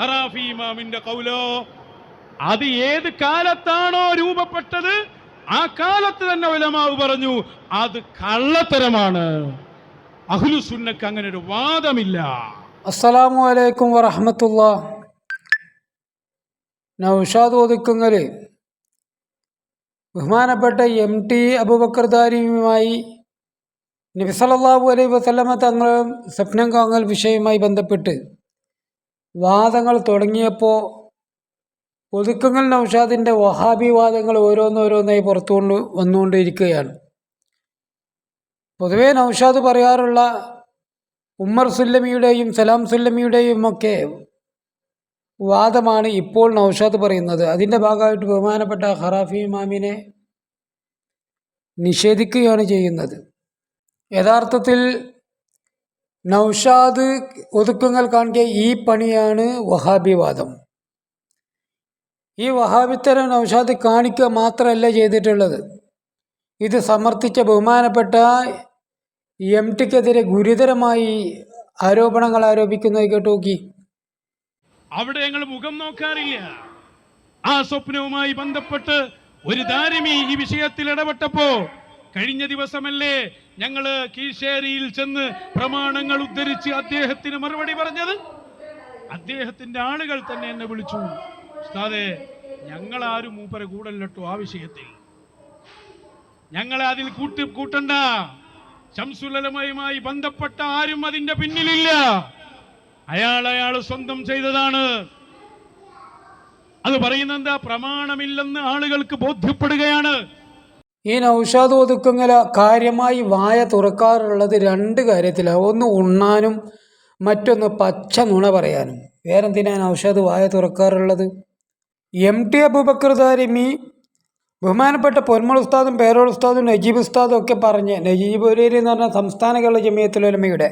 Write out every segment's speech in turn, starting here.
ഖറാഫി ഇമാമിന്റെ കൗലോ അത് ഏത് കാലത്താണോ രൂപപ്പെട്ടത്? ആ കാലത്ത് തന്നെ ഉലമാവ് പറഞ്ഞു അത് കള്ളത്തരമാണ്. അഹ്ലുസുന്നക്ക് അങ്ങനെ ഒരു വാദമില്ല. അസ്സലാമു അലൈക്കും വറഹമത്തുള്ള. നൗഷാദ് ഒതുക്കുങ്ങൽ ബഹുമാനപ്പെട്ട എം ടി അബുബക്കർദാരിയുമായി നബിസലല്ലാഹു അലൈഹി വസല്ലമ തങ്ങളും സ്വപ്നം കാങ്ങൽ വിഷയവുമായി ബന്ധപ്പെട്ട് വാദങ്ങൾ തുടങ്ങിയപ്പോൾ ഒതുക്കങ്ങൾ നൗഷാദിന്റെ വഹാബി വാദങ്ങൾ ഓരോന്നോരോന്നായി പുറത്തുകൊണ്ട് വന്നുകൊണ്ടിരിക്കുകയാണ്. പൊതുവേ നൗഷാദ് പറയാറുള്ള ഉമ്മർ സുല്ലമിയുടെയും സലാം സുല്ലമിയുടെയും ഒക്കെ വാദമാണ് ഇപ്പോൾ നൗഷാദ് പറയുന്നത്. അതിന്റെ ഭാഗമായിട്ട് ബഹുമാനപ്പെട്ട ഹറാഫി ഇമാമിനെ നിഷേധിക്കുകയാണ് ചെയ്യുന്നത്. യഥാർത്ഥത്തിൽ നൗഷാദ് ഒതുക്കങ്ങൾ കാണിക്കുക ഈ പണിയാണ് വഹാബിവാദം. ഈ വഹാബിത്തരം നൗഷാദ് കാണിക്കുക മാത്രമല്ല ചെയ്തിട്ടുള്ളത്. ഇത് സമർത്ഥിച്ച ബഹുമാനപ്പെട്ട എം ടിക്കെതിരെ ഗുരുതരമായി ആരോപണങ്ങൾ ആരോപിക്കുന്നത് കേട്ടു നോക്കി അവിടെ ഞങ്ങൾ മുഖം നോക്കാറില്ല. ആ സ്വപ്നവുമായി ബന്ധപ്പെട്ട് ഒരു ദാരിമി ഈ വിഷയത്തിൽ ഇടപെട്ടപ്പോ കഴിഞ്ഞ ദിവസമല്ലേ ഞങ്ങൾ കീശേരിയിൽ ചെന്ന് പ്രമാണങ്ങൾ ഉദ്ധരിച്ച് അദ്ദേഹത്തിന് മറുപടി പറഞ്ഞത് അദ്ദേഹത്തിന്റെ ആളുകൾ തന്നെ എന്നെ വിളിച്ചു. ഉസ്താദെ ആരും മൂപ്പര കൂടല്ലോ ആ വിഷയത്തിൽ. ഞങ്ങളെ അതിൽ കൂട്ടി കൂട്ടണ്ട. ശംസുലമയുമായി ബന്ധപ്പെട്ട ആരും അതിന്റെ പിന്നിലില്ല. അയാൾ അയാൾ സ്വന്തം ചെയ്തതാണ്. അത് പറയുന്നത് എന്താ പ്രമാണമില്ലെന്ന് ആളുകൾക്ക് ബോധ്യപ്പെടുകയാണ്. ഈ നൗഷാദ് ഒതുക്കുങ്ങല കാര്യമായി വായ തുറക്കാറുള്ളത് രണ്ട് കാര്യത്തിലാണ് ഒന്ന് ഉണ്ണാനും മറ്റൊന്ന് പച്ച നുണ പറയാനും. വേറെന്തിനാണ് നൗഷാദ് വായ തുറക്കാറുള്ളത്? എം ടി അബൂബക്കർ ദാരിമി ബഹുമാനപ്പെട്ട പൊന്മൾ ഉസ്താദും പേരോൾ ഉസ്താദും നജീബ് ഉസ്താദും ഒക്കെ പറഞ്ഞ് നജീബ് ഒരേരി എന്ന് പറഞ്ഞ സംസ്ഥാന കേരള ജമിയത്തുലമയുടെ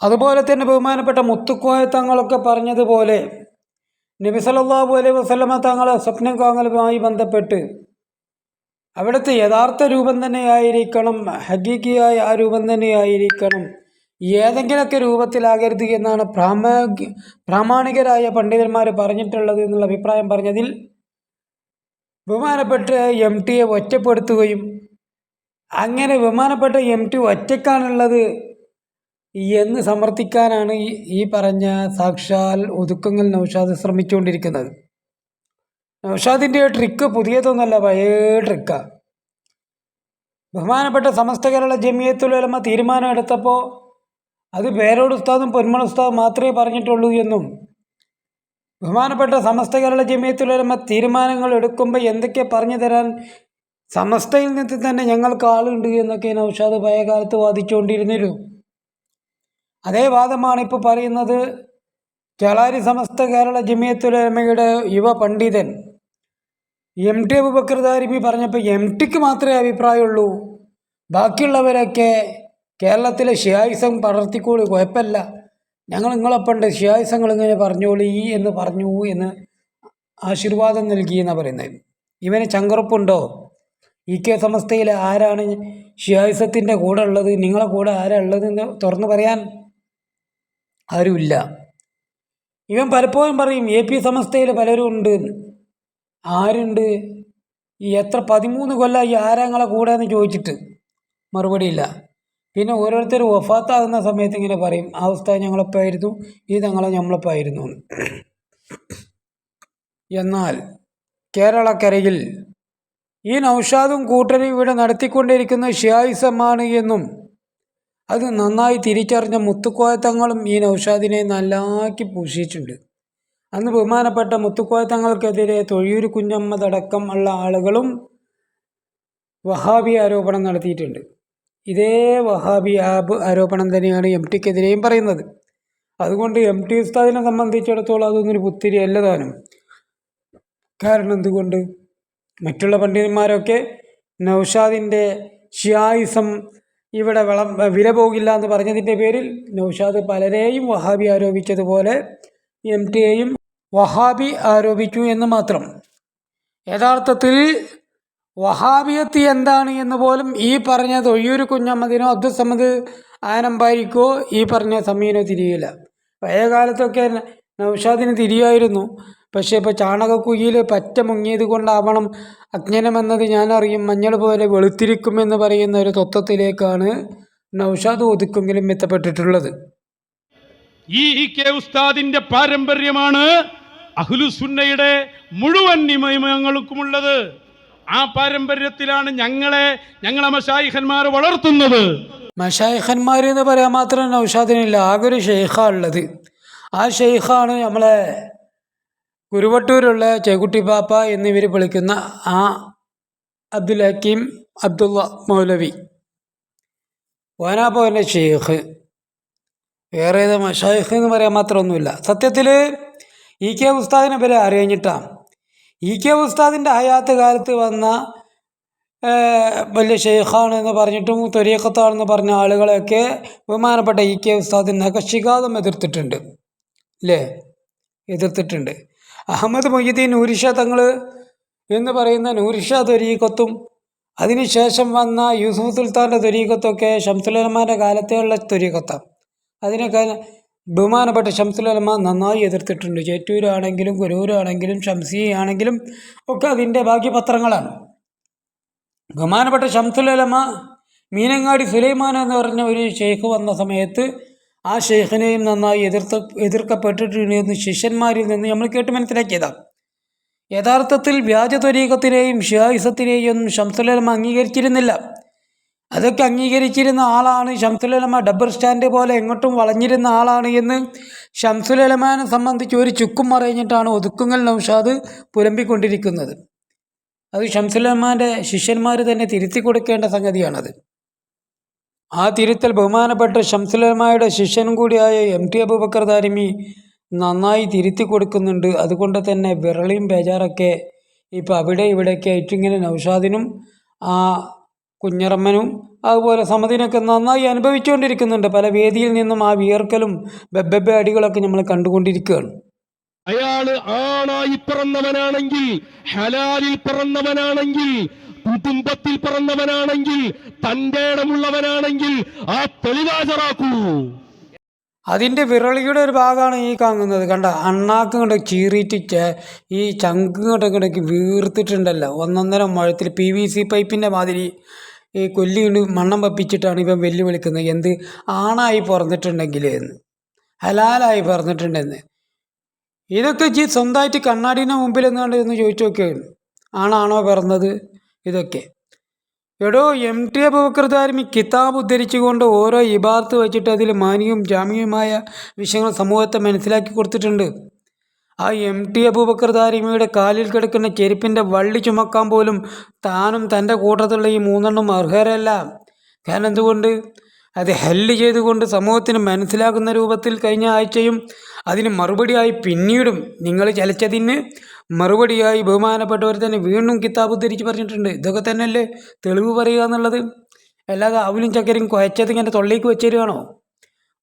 അതുപോലെ തന്നെ ബഹുമാനപ്പെട്ട മുത്തുക്കോയ തങ്ങളൊക്കെ പറഞ്ഞതുപോലെ നബി സല്ലല്ലാഹു അലൈഹി വസ്ലമ തങ്ങളെ സ്വപ്നം കാങ്ങലുമായി ബന്ധപ്പെട്ട് അവിടുത്തെ യഥാർത്ഥ രൂപം തന്നെയായിരിക്കണം ഹഗീകിയായ ആ രൂപം തന്നെയായിരിക്കണം ഏതെങ്കിലുമൊക്കെ രൂപത്തിലാകരുത് എന്നാണ് പ്രാമാ പ്രാമാണികരായ പണ്ഡിതന്മാർ പറഞ്ഞിട്ടുള്ളത് എന്നുള്ള അഭിപ്രായം പറഞ്ഞതിൽ ബഹുമാനപ്പെട്ട എം ടിയെ ഒറ്റപ്പെടുത്തുകയും അങ്ങനെ ബഹുമാനപ്പെട്ട എം ടി ഒറ്റക്കാണുള്ളത് എന്ന് സമർത്ഥിക്കാനാണ് ഈ പറഞ്ഞ സാക്ഷാൽ ഒതുക്കങ്ങൾ നൗഷാദ് ശ്രമിച്ചുകൊണ്ടിരിക്കുന്നത്. നൗഷാദിന്റെ ട്രിക്ക് പുതിയതൊന്നുമല്ല പഴയ ട്രിക്കാണ് ബഹുമാനപ്പെട്ട സമസ്ത കേരള ജമിയത്തുലമ തീരുമാനം എടുത്തപ്പോൾ അത് പേരോട് ഉസ്താദും പൊന്മള ഉസ്താദും മാത്രമേ പറഞ്ഞിട്ടുള്ളൂ എന്നും. ബഹുമാനപ്പെട്ട സമസ്ത കേരള ജമിയത്തുലമ തീരുമാനങ്ങൾ എടുക്കുമ്പോൾ എന്തൊക്കെ പറഞ്ഞു തരാൻ സമസ്തയിൽ നിന്ന് തന്നെ ഞങ്ങൾക്ക് ആളുണ്ട് എന്നൊക്കെ നൗഷാദ് പഴയ കാലത്ത് വാദിച്ചുകൊണ്ടിരുന്നിരുന്നു അതേ വാദമാണ് ഇപ്പോൾ പറയുന്നത് ചേളാരി സമസ്ത കേരള ജമിയത്തുലമയുടെ യുവ പണ്ഡിതൻ. എം ടി അബുബക്കർ പറഞ്ഞപ്പോൾ എം ടിക്ക് മാത്രമേ അഭിപ്രായമുള്ളൂ. ബാക്കിയുള്ളവരൊക്കെ കേരളത്തിലെ ഷിയായിസം പടർത്തിക്കോളി കുഴപ്പമില്ല. ഞങ്ങൾ നിങ്ങളെപ്പണ്ട് ഷിയായിസങ്ങൾ ഇങ്ങനെ പറഞ്ഞോളി എന്ന് പറഞ്ഞു എന്ന് ആശീർവാദം നൽകി എന്നാണ് പറയുന്നത്. ഇവന് ചങ്കറപ്പുണ്ടോ? ഇ കെ സമസ്തയിൽ ആരാണ് ഷിയായിസത്തിന്റെ കൂടെ ഉള്ളത്? നിങ്ങളെ കൂടെ ആരാ ഉള്ളതെന്ന് തുറന്നു പറയാൻ ആരുമില്ല. ഇവൻ പലപ്പോഴും പറയും എ പി സമസ്തയിൽ പലരും ഉണ്ട്. ആരുണ്ട്? ഈ എത്ര പതിമൂന്ന് കൊല്ലമായി ആരാങ്ങളെ കൂടെ എന്ന് ചോദിച്ചിട്ട് മറുപടിയില്ല. പിന്നെ ഓരോരുത്തർ വഫാത്താകുന്ന സമയത്ത് ഇങ്ങനെ പറയും ആ അവസ്ഥ ഞങ്ങളൊപ്പമായിരുന്നു ഈ തങ്ങളെ ഞമ്മളൊപ്പമായിരുന്നു എന്ന്. എന്നാൽ കേരളക്കരയിൽ ഈ നൗഷാദും കൂട്ടരും ഇവിടെ നടത്തിക്കൊണ്ടിരിക്കുന്ന ഷിയായിസമാണ് എന്നും അത് നന്നായി തിരിച്ചറിഞ്ഞ മുത്തുക്കോയത്തങ്ങളും ഈ നൗഷാദിനെ നല്ലാക്കി പൂഷിച്ചിട്ടുണ്ട്. അന്ന് ബഹുമാനപ്പെട്ട മുത്തുക്കോയത്തങ്ങൾക്കെതിരെ തൊഴിയൂർ കുഞ്ഞമ്മതടക്കം ഉള്ള ആളുകളും വഹാബി ആരോപണം നടത്തിയിട്ടുണ്ട്. ഇതേ വഹാബി ആബ് ആരോപണം തന്നെയാണ് എം ടിക്കെതിരെയും പറയുന്നത്. അതുകൊണ്ട് എം ടി ഉസ്താദിനെ സംബന്ധിച്ചിടത്തോളം അതൊന്നൊരു പുത്തിരി താനും. കാരണം എന്തുകൊണ്ട്? മറ്റുള്ള പണ്ഡിതന്മാരൊക്കെ നൗഷാദിന്റെ ഷിയായിസം ഇവിടെ വളം വില പോകില്ല എന്ന് പറഞ്ഞതിന്റെ പേരിൽ നൗഷാദ് പലരെയും വഹാബി ആരോപിച്ചതുപോലെ എം ടിയെയും വഹാബി ആരോപിച്ചു എന്ന് മാത്രം. യഥാർത്ഥത്തിൽ വഹാബിയത്ത് എന്താണ് എന്ന് പോലും ഈ പറഞ്ഞ തൊഴിയൂർ കുഞ്ഞമ്മദിനോ അബ്ദുസമ്മദ് ആനമ്പാരിക്കോ ഈ പറഞ്ഞ സമീനോ തിരിയില്ല. പഴയ കാലത്തൊക്കെ നൗഷാദിന് തിരിയായിരുന്നു. പക്ഷേ ഇപ്പോൾ ചാണകക്കുഴിയിൽ പറ്റ മുങ്ങിയത് കൊണ്ടാവണം അജ്ഞനമെന്നത് ഞാനറിയും. മഞ്ഞൾ പോലെ വെളുത്തിരിക്കുമെന്ന് പറയുന്ന ഒരു തത്വത്തിലേക്കാണ് നൗഷാദ് ഒതുക്കെങ്കിലും എത്തപ്പെട്ടിട്ടുള്ളത്. ഈ കെ ഉസ്താദിന്റെ പാരമ്പര്യമാണ് അഹ്ലുസുന്നയുടെ മുഴുവൻ നിയമങ്ങൾക്കുമുള്ളത് ആ പാരമ്പര്യത്തിലാണ് ഞങ്ങളെ ഞങ്ങളെ മഷായിഖന്മാർ വളർത്തുന്നത്. മഷായിഖന്മാർ എന്ന് പറയാൻ മാത്രം നൗഷാദിനില്ല ആകെ ഒരു ഷെയ്ഖാണ് ഉള്ളത് ആ ഷെയ്ഖാണ് നമ്മളെ കുരുവട്ടൂരുള്ള ചേക്കുട്ടി പാപ്പ എന്നിവർ വിളിക്കുന്ന ആ അബ്ദുൽ ഹക്കീം അബ്ദുള്ള മൗലവി. ഓനാപ്പോന്റെ ഷെയ്ഖ്. വേറെ ഏത് മഷായിഖ് എന്ന് പറയാൻ മാത്രമൊന്നുമില്ല സത്യത്തിൽ ഇ കെ ഉസ്താദിനെ വരെ അറിയഞ്ഞിട്ടാണ് ഇ കെ ഉസ്താദിന്റെ ഹയാത്ത് കാലത്ത് വന്ന വലിയ ഷെയ്ഖാണ് എന്ന് പറഞ്ഞിട്ടും തൊരിയക്കത്താണെന്ന് പറഞ്ഞ ആളുകളെയൊക്കെ ബഹുമാനപ്പെട്ട ഇ കെ ഉസ്താദിനൊക്കെ നഖശികാതം എതിർത്തിട്ടുണ്ട്. അല്ലേ എതിർത്തിട്ടുണ്ട്. അഹമ്മദ് മൊയ്യദ്ദീൻ നൂരിഷ തങ്ങൾ എന്ന് പറയുന്ന നൂരിഷ തൊരീക്കത്തും അതിനുശേഷം വന്ന യൂസുഫ് സുൽത്താന്റെ തൊരീക്കത്തൊക്കെ ഷംസുലന്മാരുടെ കാലത്തെയുള്ള തൊരീക്കത്താണ് അതിനൊക്കെ ബഹുമാനപ്പെട്ട ഷംസുലമ നന്നായി എതിർത്തിട്ടുണ്ട്. ചേറ്റൂരാണെങ്കിലും ഗുരൂരാണെങ്കിലും ഷംസിയാണെങ്കിലും ഒക്കെ അതിന്റെ ഭാഗ്യപത്രങ്ങളാണ്. ബഹുമാനപ്പെട്ട ഷംസുലമ മീനങ്ങാടി സുലൈമാൻ എന്ന് പറഞ്ഞ ഒരു ഷെയ്ഖ് വന്ന സമയത്ത് ആ ഷെയ്ഖിനെയും നന്നായി എതിർത്ത് എതിർക്കപ്പെട്ടിട്ടുണ്ട് എന്ന് ശിഷ്യന്മാരിൽ നിന്ന് നമ്മൾ കേട്ട് മനസ്സിലാക്കിയതാണ്. യഥാർത്ഥത്തിൽ വ്യാജ ത്വരീകത്തിനെയും ഷിയായിസത്തിനെയും ഒന്നും ഷംസുലമ അംഗീകരിച്ചിരുന്നില്ല. അതൊക്കെ അംഗീകരിച്ചിരുന്ന ആളാണ് ഷംസുലമ ഡബ്ബർ സ്റ്റാൻഡ് പോലെ എങ്ങോട്ടും വളഞ്ഞിരുന്ന ആളാണ് എന്ന് ഷംസുലമാനെ സംബന്ധിച്ച് ഒരു ചുക്കും മറഞ്ഞിട്ടാണ് ഒതുക്കുങ്ങൽ നൗഷാദ് പുലമ്പിക്കൊണ്ടിരിക്കുന്നത്. അത് ഷംസുലമാന്റെ ശിഷ്യന്മാർ തന്നെ തിരുത്തി കൊടുക്കേണ്ട സംഗതിയാണത്. ആ തിരുത്തൽ ബഹുമാനപ്പെട്ട ഷംസുലമായുടെ ശിഷ്യൻ കൂടിയായ എം ടി അബൂബക്കർ ദാരിമി നന്നായി തിരുത്തി കൊടുക്കുന്നുണ്ട്. അതുകൊണ്ട് തന്നെ വിരളിയും ബേജാറൊക്കെ ഇപ്പോൾ അവിടെ ഇവിടെയൊക്കെ ആയിട്ട് ഇങ്ങനെ നൗഷാദിനും ആ കുഞ്ഞറമ്മനും അതുപോലെ സമതിനൊക്കെ നന്നായി അനുഭവിച്ചുകൊണ്ടിരിക്കുന്നുണ്ട്. പല വേദിയിൽ നിന്നും ആ വിയർക്കലും ബെബ്ബെബെ അടികളൊക്കെ നമ്മൾ കണ്ടുകൊണ്ടിരിക്കുകയാണ്. അയാൾ ആണായി പിറന്നവനാണെങ്കിൽ ഹലാലിൽ പിറന്നവനാണെങ്കിൽ കുടുംബത്തിൽ പിറന്നവനാണെങ്കിൽ തന്റെ ഇടമുള്ളവനാണെങ്കിൽ ആ തെളിവാചറാക്കൂ അതിന്റെ വിരളിയുടെ ഒരു ഭാഗമാണ് ഈ കാങ്ങുന്നത് കണ്ട അണ്ണാക്ക് കണ്ട ചീറിറ്റിച്ച് ഈ ചങ്ക് കൊണ്ട് വീർത്തിട്ടുണ്ടല്ലോ. ഒന്നൊന്നര മുഴത്തിൽ പി വി സി പൈപ്പിന്റെ മാതിരി ഈ കൊല്ലി കൊണ്ട് മണ്ണം വപ്പിച്ചിട്ടാണ് ഇവൻ വെല്ലുവിളിക്കുന്നത്. എന്ത്? ആണായി പറഞ്ഞിട്ടുണ്ടെങ്കിൽ എന്ന്. ഹലാലായി പറഞ്ഞിട്ടുണ്ടെന്ന്. ഇതൊക്കെ ജി സ്വന്തമായിട്ട് കണ്ണാടിന്റെ മുമ്പിൽ എന്നുകൊണ്ട് എന്ന് ചോദിച്ചു നോക്കുകയാണ് ആണാണോ പറഞ്ഞത്? ഇതൊക്കെ. എടോ എം. ടി. അബൂബക്കർ ദാരിമി കിതാബ് ഉദ്ധരിച്ചുകൊണ്ട് ഓരോ ഇബാർത്ത് വെച്ചിട്ട് അതിൽ മാനിയും ജാമ്യവുമായ വിഷയങ്ങൾ സമൂഹത്തെ മനസ്സിലാക്കി കൊടുത്തിട്ടുണ്ട്. ആ എം. ടി. അബൂബക്കർ ദാരിമിയുടെ കാലിൽ കിടക്കുന്ന ചെരുപ്പിന്റെ വള്ളി ചുമക്കാൻ പോലും താനും തന്റെ കൂട്ടത്തിലുള്ള ഈ മൂന്നെണ്ണം അർഹരല്ല. കാരണം എന്തുകൊണ്ട്? അത് ഹെല്ല് ചെയ്തുകൊണ്ട് സമൂഹത്തിന് മനസ്സിലാകുന്ന രൂപത്തിൽ കഴിഞ്ഞ ആഴ്ചയും അതിന് മറുപടിയായി പിന്നീടും നിങ്ങൾ ചലിച്ചതിന് മറുപടിയായി ബഹുമാനപ്പെട്ടവർ തന്നെ വീണ്ടും കിതാബ് ഉദ്ധരിച്ച് പറഞ്ഞിട്ടുണ്ട്. ഇതൊക്കെ തന്നെയല്ലേ തെളിവ് പറയുക എന്നുള്ളത്? അല്ലാതെ അവലും ചക്കരയും കുഴച്ചത് ഇങ്ങനെ തൊള്ളിക്ക് വെച്ചിരുകയാണോ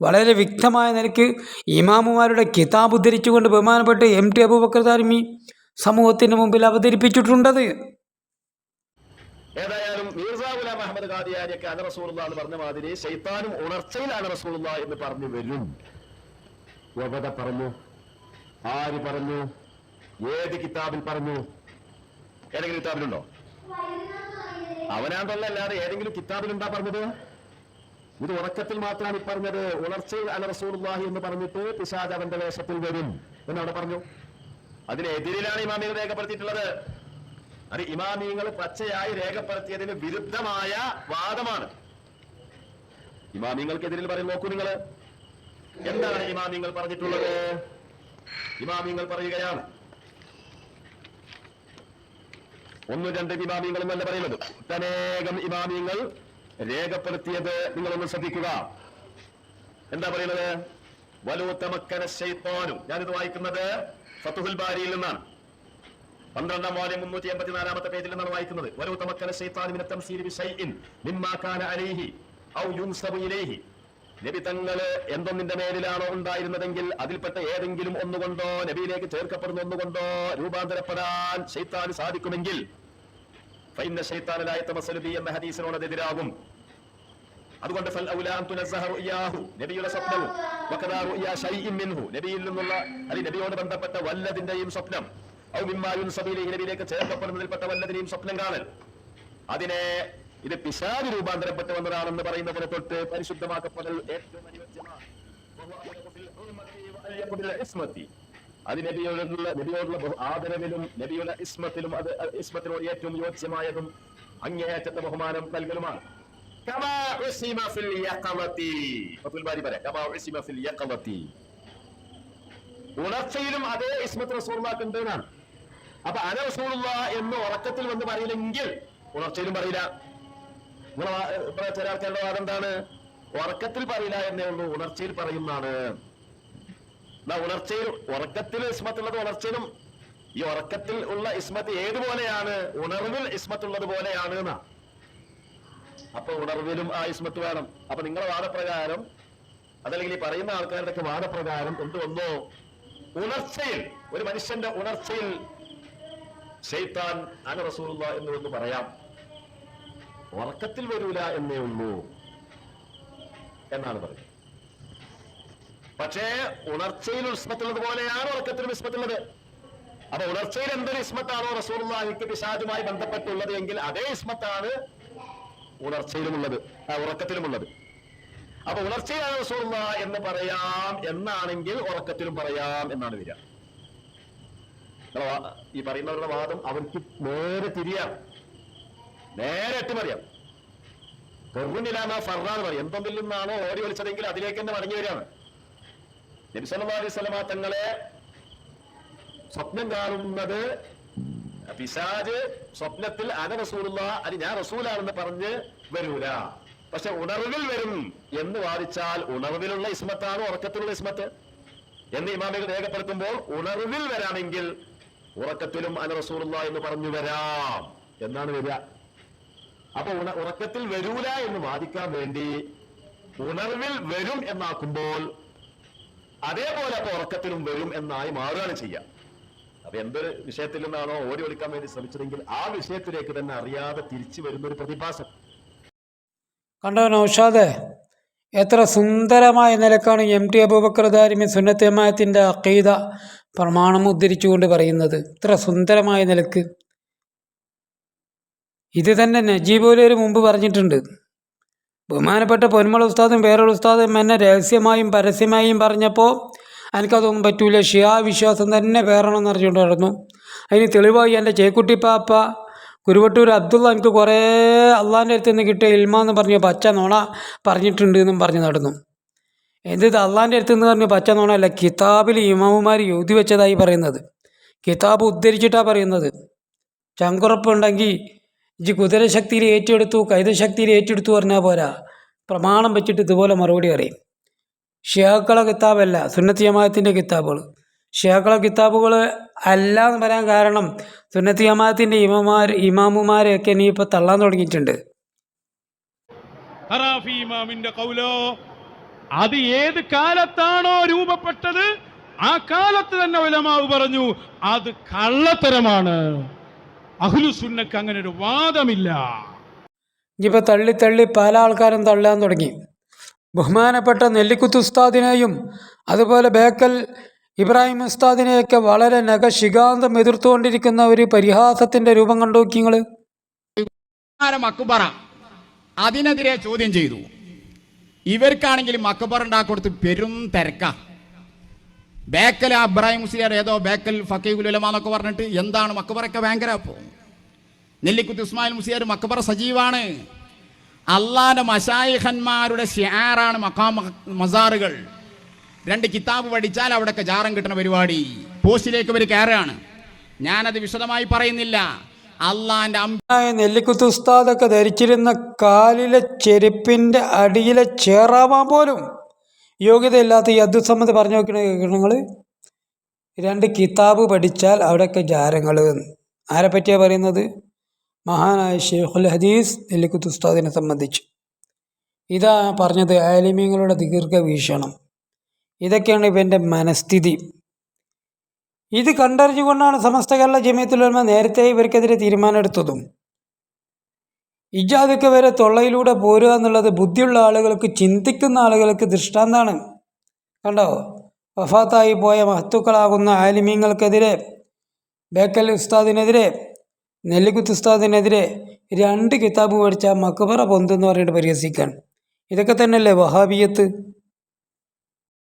വളരെ വ്യക്തമായ നിലയ്ക്ക് ഇമാമുമാരുടെ കിതാബ് ഉദ്ധരിച്ചുകൊണ്ട് ബഹുമാനപ്പെട്ട് എം ടി അബൂബക്കർ താരിമി സമൂഹത്തിന് മുമ്പിൽ അവതരിപ്പിച്ചിട്ടുണ്ടത്. ഏതായാലും മീർസ ഗുലാം അഹമ്മദ് ഖാദിയാരിയൊക്കെ അന റസൂലുള്ള എന്ന് പറഞ്ഞ മാതിരി ശൈത്താനും ഉണർച്ചയിലാണ് റസൂലുള്ള എന്ന് പറഞ്ഞു വരും. എവിടെ പറഞ്ഞു ആര് പറഞ്ഞു ഏത് കിതാബിൽ പറഞ്ഞു? ഏതെങ്കിലും കിതാബിലുണ്ടോ? അവനാണ്ടല്ല അല്ലാതെ ഏതെങ്കിലും കിതാബിലുണ്ടാ പറഞ്ഞത്? ഇത് ഉറക്കത്തിൽ മാത്രമാണ് ഈ പറഞ്ഞത്. ഉണർച്ചയിൽ അല റസൂലുള്ളാഹി എന്ന് പറഞ്ഞിട്ട് പിശാജ് അവന്റെ വേഷത്തിൽ വരും. എന്നവിടെ പറഞ്ഞു. അതിനെതിരിലാണ് ഇമാമികൾ രേഖപ്പെടുത്തിയിട്ടുള്ളത്. അത് ഇമാമിയങ്ങൾ പച്ചയായി രേഖപ്പെടുത്തിയതിന് വിരുദ്ധമായ വാദമാണ്. ഇമാമിയങ്ങൾക്കെതിരിൽ പറയും നോക്കൂ നിങ്ങൾ എന്താണ് ഇമാമിയങ്ങൾ പറഞ്ഞിട്ടുള്ളത്? ഇമാമിയങ്ങൾ പറയുകയാണ്. ഒന്ന് രണ്ട് ഇമാമിങ്ങളും അല്ല പറയുന്നത്. ഒട്ടനേകം ഇമാമിയങ്ങൾ രേഖപ്പെടുത്തിയത് നിങ്ങളൊന്ന് ശ്രദ്ധിക്കുക. എന്താ പറയുന്നത്? വലൂത്തമക്കന ശൈത്താനും ഞാനിത് വായിക്കുന്നത് ഫത്തുഹുൽ ബാരിയിൽ നിന്നാണ്. പന്ത്രണ്ടാം വാല്യം മുന്നൂറ്റി എൺപത്തിനാലാമത്തെ പേജിൽ നിന്നാണ് വായിക്കുന്നത്. വലൂത്തമക്കന മിന തംസീരി അലൈഹി ഔ ഇലൈഹി. നബി തങ്ങൾ എന്തൊന്നിന്റെ മേലിലാണോ ഉണ്ടായിരുന്നതെങ്കിൽ അതിൽപ്പെട്ട ഏതെങ്കിലും ഒന്നുകൊണ്ടോ നബിയിലേക്ക് ചേർക്കപ്പെടുന്ന ഒന്നുകൊണ്ടോ രൂപാന്തരപ്പെടാൻ ശൈത്താന് സാധിക്കുമെങ്കിൽ എന്ന ഹദീസിനോട് എതിരാകും അതുകൊണ്ട് നബിയുടെ സ്വപ്നവും നബിയിൽ നിന്നുള്ള അല്ലെങ്കിൽ നബിയോട് ബന്ധപ്പെട്ട വല്ലതിന്റെയും സ്വപ്നം. നബിയിലേക്ക് ചേർക്കപ്പെടുന്നതിൽപ്പെട്ട വല്ലതിനെയും സ്വപ്നം കാണൽ. അതിനെ ഇത് പിശാച് രൂപാന്തരപ്പെട്ട് വന്നതാണെന്ന് പറയുന്നതിനെ തൊട്ട് പരിശുദ്ധമാക്കപ്പെടൽ ഏറ്റവും അത് നബിയോടുള്ള നബിയോടുള്ള ആദരവിലും നബിയുടെ ഇസ്മത്തിലും അത് ഇസ്മത്തിനോട് ഏറ്റവും യോജ്യമായതും അങ്ങേയറ്റത്തെ ബഹുമാനം നൽകലുമാണ്. ഉണർച്ചയിലും അതേ ഇസ്മത്ത് റസൂലുള്ളാഹ് ഉണ്ട് എന്നാണ്. അപ്പൊ അന റസൂറുള്ള എന്ന് ഉറക്കത്തിൽ വന്ന് പറയില്ലെങ്കിൽ ഉണർച്ചയിലും പറയില്ല. ചില ആൾക്കാരുടെ വാദം എന്താണ്? ഉറക്കത്തിൽ പറയില്ല എന്നേ ഉള്ളൂ ഉണർച്ചയിൽ പറയുന്നതാണ്. എന്നാ ഉണർച്ചയിൽ ഉറക്കത്തിൽ ഇസ്മത്തുള്ളത് ഉണർച്ചയിലും ഈ ഉറക്കത്തിൽ ഉള്ള ഇസ്മത്ത് ഏതുപോലെയാണ്? ഉണർവിൽ ഇസ്മത്തുള്ളത് പോലെയാണ് എന്നാ. അപ്പൊ ഉണർവിലും ആ ഇസ്മത്ത് വേണം. അപ്പൊ നിങ്ങളുടെ വാദപ്രകാരം അതല്ലെങ്കിൽ ഈ പറയുന്ന ആൾക്കാരുടെ ഒക്കെ വാദപ്രകാരം എന്ത് വന്നോ ഉണർച്ചയിൽ ഒരു മനുഷ്യന്റെ ഉണർച്ചയിൽ ഷെയ്ത്താൻ അന റസൂലുള്ള എന്ന് ഒന്ന് പറയാം. ഉറക്കത്തിൽ വരൂല എന്നേ ഉള്ളൂ എന്നാണ് പറയുന്നത് പക്ഷേ ഉണർച്ചയിൽ ഉസ്മത്തുള്ളത് പോലെയാണ് ഉറക്കത്തിലും ഇസ്മത്തുള്ളത് അപ്പൊ ഉണർച്ചയിൽ എന്തൊരു ഇസ്മത്താണോ റസൂർക്ക് പിശാജുമായി ബന്ധപ്പെട്ടുള്ളത് എങ്കിൽ അതേ ഇസ്മത്താണ് ഉണർച്ചയിലുമുള്ളത് ഉറക്കത്തിലുമുള്ളത്. അപ്പൊ ഉണർച്ചയാണ് റസൂർ എന്ന് പറയാം എന്നാണെങ്കിൽ ഉറക്കത്തിലും പറയാം എന്നാണ് വരിക. ഈ പറയുന്നവരുടെ വാദം അവർക്ക് നേരെ തിരിയാം. നേരെ എട്ടിമറിയാം. പെറുന്നിലാമ ഫർറാന്ന് പറയും. എന്തൊന്നിൽ നിന്നാണോ ഓടി വലിച്ചതെങ്കിൽ അതിലേക്ക് തന്നെ മടങ്ങി വരികയാണ്. തങ്ങളെ സ്വപ്നം കാണുന്നത് പിശാജ് സ്വപ്നത്തിൽ അന റസൂലുള്ള അത് ഞാൻ റസൂലാണെന്ന് പറഞ്ഞ് വരൂല. പക്ഷെ ഉണർവിൽ വരും എന്ന് വാദിച്ചാൽ ഉണർവിലുള്ള ഇസ്മത്താണ് ഉറക്കത്തിലുള്ള ഇസ്മത്ത്. എന്ന് ഇമാമികൾ രേഖപ്പെടുത്തുമ്പോൾ ഉണർവിൽ വരാമെങ്കിൽ ഉറക്കത്തിലും അന റസൂലുള്ള എന്ന് പറഞ്ഞു വരാം എന്നാണ് വരിക. അപ്പൊ ഉറക്കത്തിൽ വരൂല എന്ന് വാദിക്കാൻ വേണ്ടി ഉണർവിൽ വരും എന്നാക്കുമ്പോൾ അതേപോലെ അപ്പൊ ഉറക്കത്തിലും വരും എന്നായി മാറുകയാണ് ചെയ്യുക അപ്പൊ എന്തൊരു വിഷയത്തിൽ നിന്നാണോ ഓടി ഒളിക്കാൻ വേണ്ടി ശ്രമിച്ചതെങ്കിൽ ആ വിഷയത്തിലേക്ക് തന്നെ അറിയാതെ തിരിച്ചു വരുന്ന ഒരു പ്രതിഭാസം. കണ്ടോ നൗഷാദെ എത്ര സുന്ദരമായ നിലക്കാണ് എം ടി അബൂബക്കർ ദാരിമി സുന്നത്തമായത്തിന്റെ അക്കീത പ്രമാണം ഉദ്ധരിച്ചുകൊണ്ട് പറയുന്നത്. ഇത്ര സുന്ദരമായ നിലയ്ക്ക്. ഇത് തന്നെ നജീബ് ഒരു മുമ്പ് പറഞ്ഞിട്ടുണ്ട്. ബഹുമാനപ്പെട്ട പൊന്മള ഉസ്താദും വേറൊരു ഉസ്താദും എന്നെ രഹസ്യമായും പരസ്യമായും പറഞ്ഞപ്പോൾ എനിക്കതൊന്നും പറ്റൂല. ഷിയാ വിശ്വാസം തന്നെ വേറണമെന്ന് അറിഞ്ഞുകൊണ്ട് നടന്നു അതിന് തെളിവായി എന്റെ ചേക്കുട്ടി പാപ്പ കുരുവട്ടൂർ അബ്ദുള്ള എനിക്ക് കുറേ അള്ളാന്റെ അടുത്ത് നിന്ന് കിട്ടിയ ഇൽമാന്ന് പറഞ്ഞ പച്ച നോണ പറഞ്ഞിട്ടുണ്ട് എന്നും പറഞ്ഞ് നടന്നു. എന്ത് ഇത് അള്ളാന്റെ അടുത്ത് നിന്ന് പറഞ്ഞ പച്ച നോണ അല്ല കിതാബിൽ ഇമാമുമാർ എഴുതി വെച്ചതായി പറയുന്നത്. കിതാബ് ഉദ്ധരിച്ചിട്ടാണ് പറയുന്നത്. ചങ്കുറപ്പുണ്ടെങ്കിൽ ഇജ് കുതിരശക്തിയിൽ ഏറ്റെടുത്തു കൈതശക്തിയിൽ ഏറ്റെടുത്തു പറഞ്ഞാൽ പോരാ. പ്രമാണം വെച്ചിട്ട് ഇതുപോലെ മറുപടി അറിയും ഷിയാക്കളെ കിതാബല്ല സുന്നത്ത് ജമാഅത്തിന്റെ കിതാബുകൾ ഷിയാക്കളെ കിതാബുകൾ അല്ല എന്ന് പറയാൻ കാരണം സുന്നത്ത് ജമാഅത്തിന്റെ ഇമാമാർ ഇമാമുമാരെയൊക്കെ നീ ഇപ്പോൾ തള്ളാൻ തുടങ്ങിയിട്ടുണ്ട്. ഇമാമിന്റെ കൗലോ അത് ഏത് കാലത്താണോ രൂപപ്പെട്ടത് ആ കാലത്ത് തന്നെ ഉലമാവ് പറഞ്ഞു അത് കള്ളത്തരമാണ്. അഹ്ലുസുന്നക്ക് അങ്ങനെ ഒരു വാദമില്ല. ഇനിയിപ്പോൾ തള്ളി തള്ളി പല ആൾക്കാരും തള്ളാൻ തുടങ്ങി. ബഹുമാനപ്പെട്ട നെല്ലിക്കുത്ത് ഉസ്താദിനെയും അതുപോലെ ബേക്കൽ ഇബ്രാഹിം ഉസ്താദിനെയൊക്കെ വളരെ നഖശികാന്തം എതിർത്തുകൊണ്ടിരിക്കുന്ന ഒരു പരിഹാസത്തിന്റെ രൂപം കണ്ടു നിങ്ങൾ അക്ബറ അതിനെതിരെ ചോദ്യം ചെയ്തു. ഇവർക്കാണെങ്കിൽ അക്ബർ ഉണ്ടാക്കൊടുത്ത് പെരും തിരക്ക. ബേക്കൽ അബ്രാഹിം മുസ്ലിയാർ ഏതോ ബേക്കൽ ഫക്കീഖുലമ എന്നൊക്കെ പറഞ്ഞിട്ട് എന്താണ് മക്കബറൊക്കെ ഭയങ്കര അപ്പോൾ നെല്ലിക്കുത്ത് ഇസ്മായിൽ മുസ്ലിയാർ മക്കബറ സജീവാണ്. അള്ളാന്റെ മഷായിഖന്മാരുടെ ഷിയാറാണ് മക്കാ മസാറുകൾ. രണ്ട് കിതാബ് പഠിച്ചാൽ അവിടെയൊക്കെ ജാറം കിട്ടുന്ന പരിപാടി. പോസ്റ്റിലേക്ക് ഒരു കയറുകയാണ്. ഞാനത് വിശദമായി പറയുന്നില്ല. അള്ളാന്റെ നെല്ലിക്കുത്ത് ഉസ്താദൊക്കെ ധരിച്ചിരുന്ന കാലിലെ ചെരുപ്പിന്റെ അടിയിലെ ചേറാവാൻ പോലും യോഗ്യതയില്ലാത്ത ഈ അബ്ദുസമ്മദ് പറഞ്ഞു നോക്കണ നിങ്ങൾ രണ്ട് കിതാബ് പഠിച്ചാൽ അവിടെയൊക്കെ ജാരങ്ങൾ ആരെ പറ്റിയാണ് പറയുന്നത്? മഹാനായ ഷെയ്ഖുൽ ഹദീസ് നെല്ലിക്കുത്ത് ഉസ്താദിനെ സംബന്ധിച്ച്. ഇതാ പറഞ്ഞത് ആലിമ്യങ്ങളുടെ ദീർഘവീക്ഷണം ഇതൊക്കെയാണ് ഇവന്റെ മനസ്ഥിതി. ഇത് കണ്ടറിഞ്ഞുകൊണ്ടാണ് സമസ്ത കേരള ജമിയത്തുലമ നേരത്തെ ഇവർക്കെതിരെ തീരുമാനമെടുത്തതും. ഇജാതൊക്കെ വരെ തൊള്ളയിലൂടെ പോരുക എന്നുള്ളത് ബുദ്ധിയുള്ള ആളുകൾക്ക് ചിന്തിക്കുന്ന ആളുകൾക്ക് ദൃഷ്ടാന്താണ്. കണ്ടോ? വഫാത്തായി പോയ മഹത്തുക്കളാകുന്ന ആലിമീങ്ങൾക്കെതിരെ ബേക്കൽ ഉസ്താദിനെതിരെ നെല്ലിക്കുത്ത് ഉസ്താദിനെതിരെ രണ്ട് കിതാബ് മേടിച്ച മക്ബറ പൊന്തെന്ന് പറഞ്ഞിട്ട് പരിഹസിക്കാൻ. ഇതൊക്കെ തന്നെയല്ലേ വഹാബിയത്ത്?